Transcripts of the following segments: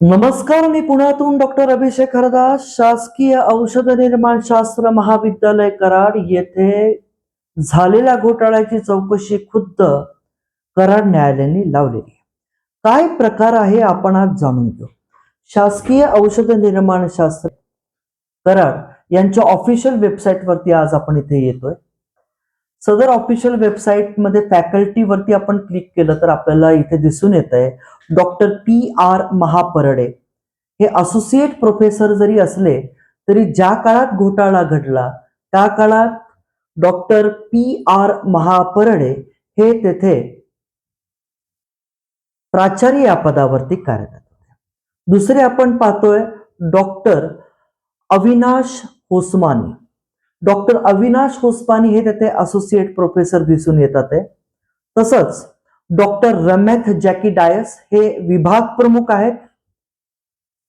नमस्कार मी पुण्यातून डॉक्टर अभिषेक हरदास शासकीय औषध निर्माण शास्त्र महाविद्यालय कराड येथे झालेल्या घोटाळ्याची चौकशी खुद्द कराड न्यायालयाने लावलेली काय प्रकार आहे आपण आज जाणून घेऊ. शासकीय औषध निर्माण शास्त्र कराड यांच्या ऑफिशियल वेबसाईट वरती आज आपण इथे येतोय. सदर ऑफिशियल वेबसाईटमध्ये आपण क्लिक केलं तर आपल्याला इथे दिसून येत आहे डॉक्टर पी आर महापरडे. हे असोसिएट प्रोफेसर जरी असले तरी ज्या काळात घोटाळा घडला त्या काळात डॉक्टर पी आर महापरडे हे तेथे प्राचार्य या पदावरती कार्यरत होते. दुसरे आपण पाहतोय डॉक्टर अविनाश होसमानी. डॉक्टर अविनाश होसपानी हे तेथे असोसिएट प्रोफेसर दिसून येतात आहे तसंच डॉक्टर रमेथ जॅकी डायस हे विभाग प्रमुख आहेत.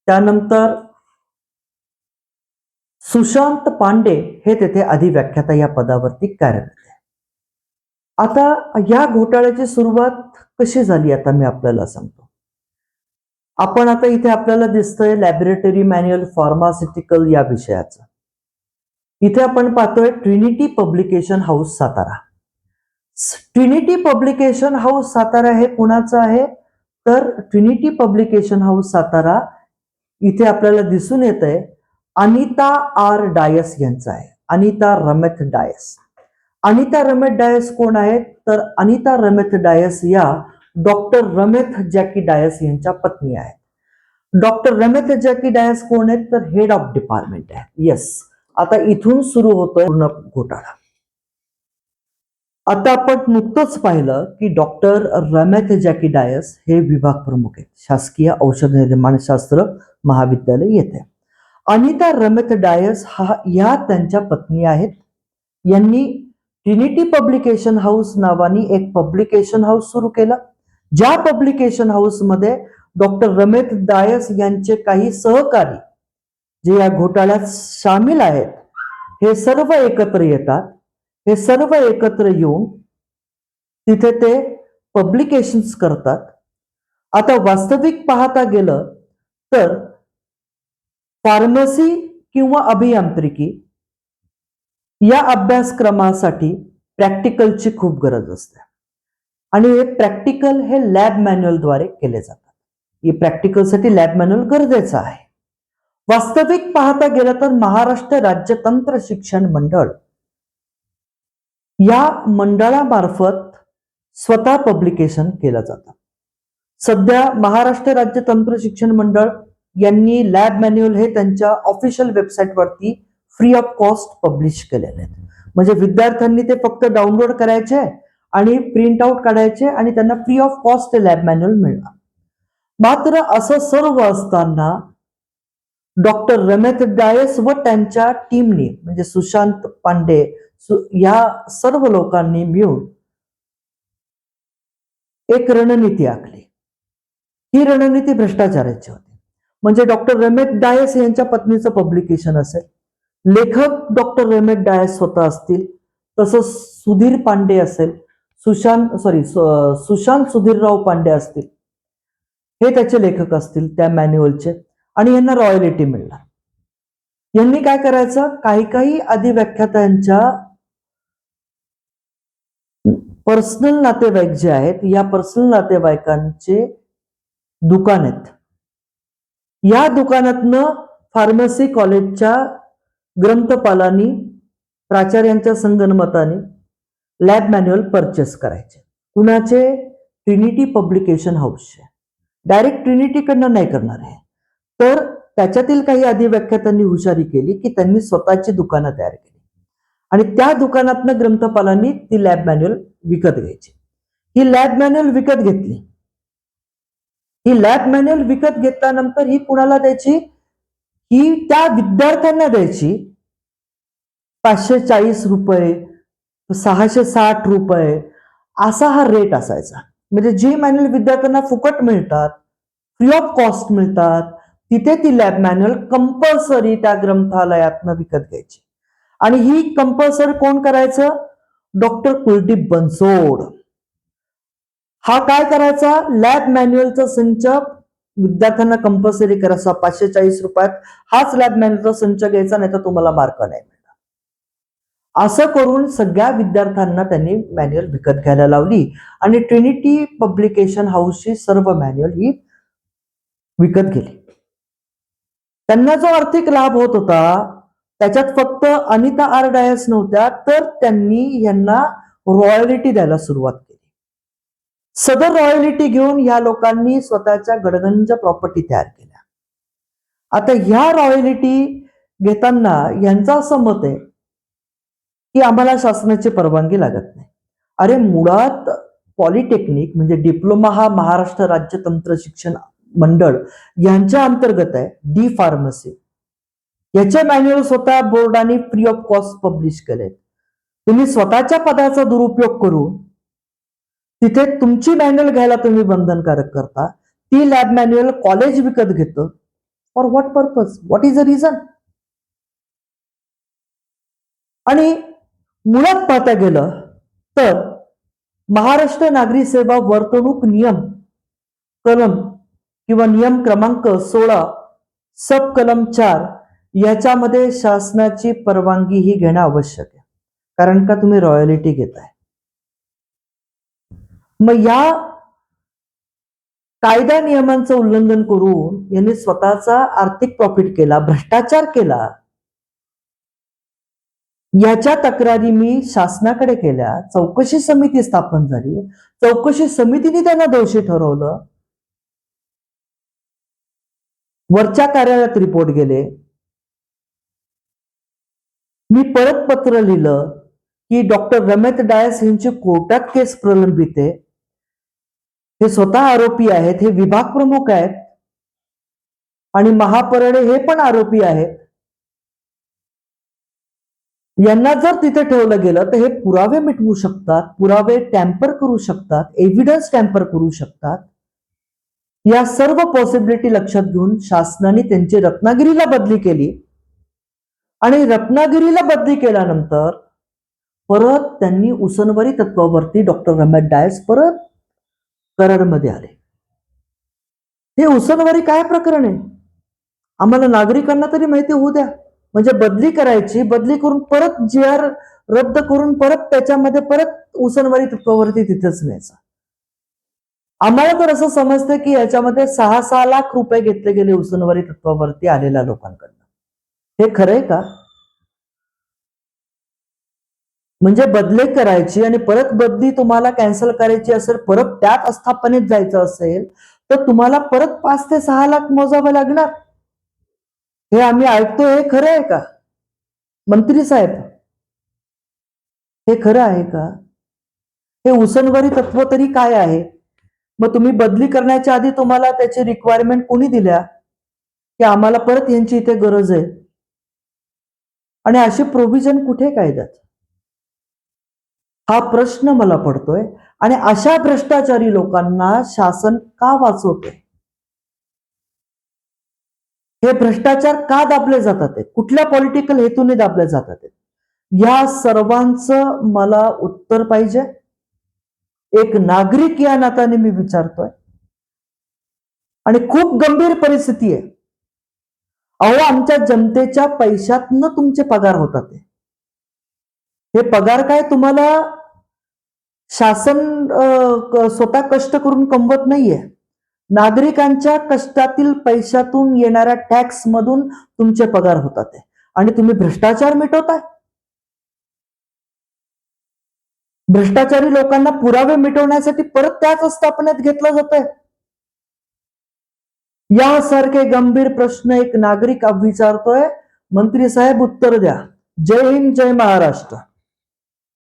त्यानंतर सुशांत पांडे हे तेथे अधिव्याख्याता या पदावरती कार्यरत आहे आता या घोटाळ्याची सुरुवात कशी झाली आता मी आपल्याला सांगतो. आपण आता इथे आपल्याला दिसतंय लॅबोरेटरी मॅन्युअल फार्मास्युटिकल या विषयाचं. इथे आपण पाहतोय Trinity publication house Satara. Trinity publication house Satara हे कुणाचं आहे? तर ट्रिनिटी पब्लिकेशन हाऊस सातारा इथे आपल्याला दिसून येत आहे अनिता आर डायस यांचं आहे. अनिता रमेथ डायस. अनिता रमेथ डायस कोण आहेत? तर अनिता रमेथ डायस या डॉक्टर रमेथ जॅकी डायस यांच्या पत्नी आहेत. डॉक्टर रमेथ जॅकी डायस कोण आहेत? तर हेड ऑफ डिपार्टमेंट आहे येस आता इथून सुरू होतोय पूर्ण घोटाळा. आता आपण नुकतंच पाहिलं की डॉक्टर रमेथ जॅकी डायस हे विभाग प्रमुख आहेत. शासकीय औषध निर्माण शास्त्र महाविद्यालय येथे अनिता रमेथ डायस हा या त्यांच्या पत्नी आहेत. यांनी ट्रिनिटी पब्लिकेशन हाऊस नावाने एक पब्लिकेशन हाऊस सुरू केलं. ज्या पब्लिकेशन हाऊसमध्ये डॉक्टर रमेथ डायस यांचे काही सहकारी जे या घोटाळ्यात सामील आहेत हे सर्व एकत्र येतात. हे सर्व एकत्र येऊन तिथे ते पब्लिकेशन्स करतात. आता वास्तविक पाहता गेलं तर फार्मसी किंवा अभियांत्रिकी या अभ्यासक्रमासाठी प्रॅक्टिकलची खूप गरज असते. आणि हे प्रॅक्टिकल हे लॅब मॅन्युअलद्वारे केले जातात. हे प्रॅक्टिकलसाठी लॅब मॅन्युअल गरजेचं आहे. वास्तविक पाहता गेलं तर महाराष्ट्र राज्य तंत्र शिक्षण मंडळ. या मंडळामार्फत स्वतः पब्लिकेशन केलं जातं. सध्या महाराष्ट्र राज्य तंत्र शिक्षण मंडळ यांनी लॅब मॅन्युअल हे त्यांच्या ऑफिशियल वेबसाईटवरती फ्री ऑफ कॉस्ट पब्लिश केलेले आहेत. म्हणजे विद्यार्थ्यांनी ते फक्त डाउनलोड करायचे आणि प्रिंट आउट काढायचे आणि त्यांना free of cost lab manual मिळणार. मात्र असं सर्व असताना डॉक्टर रमेश डायस व त्यांच्या टीमनी म्हणजे सुशांत पांडे सु- या सर्व लोकांनी मिळून एक रणनीती आखली. ही रणनीती भ्रष्टाचाराची होती. म्हणजे डॉक्टर रमेश डायस यांच्या पत्नीचं पब्लिकेशन असेल. लेखक डॉक्टर रमेश डायस स्वतः असतील. तसंच सुधीर पांडे असेल. सुशांत सॉरी सुशांत सुधीरराव पांडे असतील. हे त्याचे लेखक असतील त्या मॅन्युअलचे आणि यांना रॉयलिटी मिळणार. यांनी काय करायचं? काही काही अधिव्याख्यात्यांच्या पर्सनल नातेवाईक जे आहेत या पर्सनल नातेवाईकांचे दुकान आहेत. या दुकानातनं फार्मसी कॉलेजच्या ग्रंथपालांनी प्राचार्यांच्या संगणमताने लॅब मॅन्युअल परचेस करायचे. कुणाचे? ट्रिनिटी पब्लिकेशन हाऊसचे डायरेक्ट ट्रिनिटीकडनं नाही करणार आहे तर त्याच्यातील काही अधिव्याख्यातांनी हुशारी केली की त्यांनी स्वतःची दुकानं तयार केली. आणि त्या दुकानातनं ग्रंथपालांनी ती लॅब मॅन्युअल विकत घ्यायची. ही लॅब मॅन्युअल विकत घेतली. ही लॅब मॅन्युअल विकत घेतल्यानंतर ही कुणाला द्यायची? ही त्या विद्यार्थ्यांना द्यायची. पाचशे चाळीस रुपये सहाशे साठ रुपये असा हा रेट असायचा. म्हणजे जी मॅन्युअल विद्यार्थ्यांना फुकट मिळतात फ्री ऑफ कॉस्ट मिळतात तिथे ती लॅब मॅन्युअल कंपल्सरी त्या ग्रंथालयातनं विकत घ्यायची. आणि ही कंपल्सरी कोण करायचं? डॉक्टर कुलदीप बनसोड. हा काय करायचा? लॅब मॅन्युअलचा संच विद्यार्थ्यांना कंपल्सरी करायचा पाचशे चाळीस रुपयात हाच लॅब मॅन्युअलचा संच घ्यायचा नाही तर तुम्हाला मार्क नाही मिळणार. असं करून सगळ्या विद्यार्थ्यांना त्यांनी मॅन्युअल विकत घ्यायला लावली. आणि ट्रिनिटी पब्लिकेशन हाऊसची सर्व मॅन्युअल ही विकत गेली. त्यांना जो आर्थिक लाभ होत होता त्याच्यात फक्त अनिता आर डायस नव्हत्या तर त्यांनी यांना रॉयलिटी द्यायला सुरुवात केली. सदर रॉयलिटी घेऊन या लोकांनी स्वतःच्या गडगंज प्रॉपर्टी तयार केल्या. आता ह्या रॉयलिटी घेताना यांचं असं मत आहे की आम्हाला शासनाची परवानगी लागत नाही. अरे मुळात पॉलिटेक्निक म्हणजे डिप्लोमा हा महाराष्ट्र राज्य तंत्र शिक्षण मंडळ यांच्या अंतर्गत आहे डी फार्मसी. याचे मॅन्युअल स्वतः बोर्डाने फ्री ऑफ कॉस्ट पब्लिश केलेत. तुम्ही स्वतःच्या पदाचा दुरुपयोग करून तिथे तुमची मॅन्युअल घ्यायला तुम्ही बंधनकारक करता. ती लॅब मॅन्युअल कॉलेज विकत घेतं. For what purpose what is a reason आणि मुळात पाहता गेलं तर महाराष्ट्र नागरी सेवा वर्तणूक नियम कलम किंवा नियम क्रमांक सोळा सब कलम चार याच्यामध्ये शासनाची परवानगी ही घेणं आवश्यक आहे. कारण का तुम्ही रॉयलिटी घेताय. मग या कायदा नियमांचं उल्लंघन करून यांनी स्वतःचा आर्थिक प्रॉफिट केला भ्रष्टाचार केला. याच्या तक्रारी मी शासनाकडे केल्या चौकशी समिती स्थापन झाली. चौकशी समितीने त्यांना दोषी ठरवलं. वरच्या कार्यालयात रिपोर्ट गेले. मी परत पत्र लिहिलं की डॉक्टर रमेश डायस यांची कोर्टात केस प्रलंबित. आहे हे स्वतः आरोपी आहेत हे विभाग प्रमुख आहेत. आणि महापरडे हे पण आरोपी आहेत. यांना जर तिथे ठेवलं गेलं तर हे पुरावे मिटवू शकतात पुरावे टॅम्पर करू शकतात एव्हिडन्स टॅम्पर करू शकतात. या सर्व पॉसिबिलिटी लक्षात घेऊन शासनाने त्यांची रत्नागिरीला बदली केली. आणि रत्नागिरीला बदली केल्यानंतर परत त्यांनी उसनवरी तत्वावरती डॉक्टर रमेश डायस परत कराडमध्ये आले. हे उसनवारी काय प्रकरण आहे? आम्हाला नागरिकांना तरी माहिती होऊ द्या. म्हणजे बदली करायची बदली करून परत जी आर रद्द करून परत त्याच्यामध्ये परत उसनवारी तत्वावरती तिथेच न्यायचा. आम्हाला तर असं समजतं की याच्यामध्ये सहा सहा लाख रुपये घेतले गेले उसनवारी तत्वावरती आलेल्या लोकांकडनं. हे खरंय का? म्हणजे बदले करायची आणि परत बदली तुम्हाला कॅन्सल करायची असेल परत त्याच आस्थापनेत जायचं असेल तर तुम्हाला परत पाच ते सहा लाख मोजावं लागणार. हे आम्ही ऐकतोय हे खरं आहे का? मंत्री साहेब हे खरं आहे का? हे उसनवारी तत्व तरी काय आहे? मग तुम्ही बदली करण्याच्या आधी तुम्हाला त्याची रिक्वायरमेंट कोणी दिल्या? की आम्हाला परत यांची इथे गरज आहे? आणि असे प्रोव्हिजन कुठे कायद्यात? हा प्रश्न मला पडतोय. आणि अशा भ्रष्टाचारी लोकांना शासन का वाचवते हे भ्रष्टाचार का दाबले जातात? कुठल्या पॉलिटिकल हेतूने दाबले जातात? या सर्वांचं मला उत्तर पाहिजे. एक नागरिक या नात्याने मी विचारतोय. आणि खूप गंभीर परिस्थिती आहे. अहो आमच्या जनतेच्या पैशातनं तुमचे पगार होतात हे पगार काय तुम्हाला शासन स्वतः कष्ट करून कमवत नाहीये. नागरिकांच्या कष्टातील पैशातून येणाऱ्या टॅक्स मधून तुमचे पगार होतात आणि तुम्ही भ्रष्टाचार मिटवताय. भ्रष्टाचारी लोकांना पुरावे मिटवण्यासाठी परत त्याच आस्थापनेत घेतलं जात यासारखे गंभीर प्रश्न एक नागरिक विचारतोय मंत्री साहेब उत्तर द्या. जय हिंद जय महाराष्ट्र.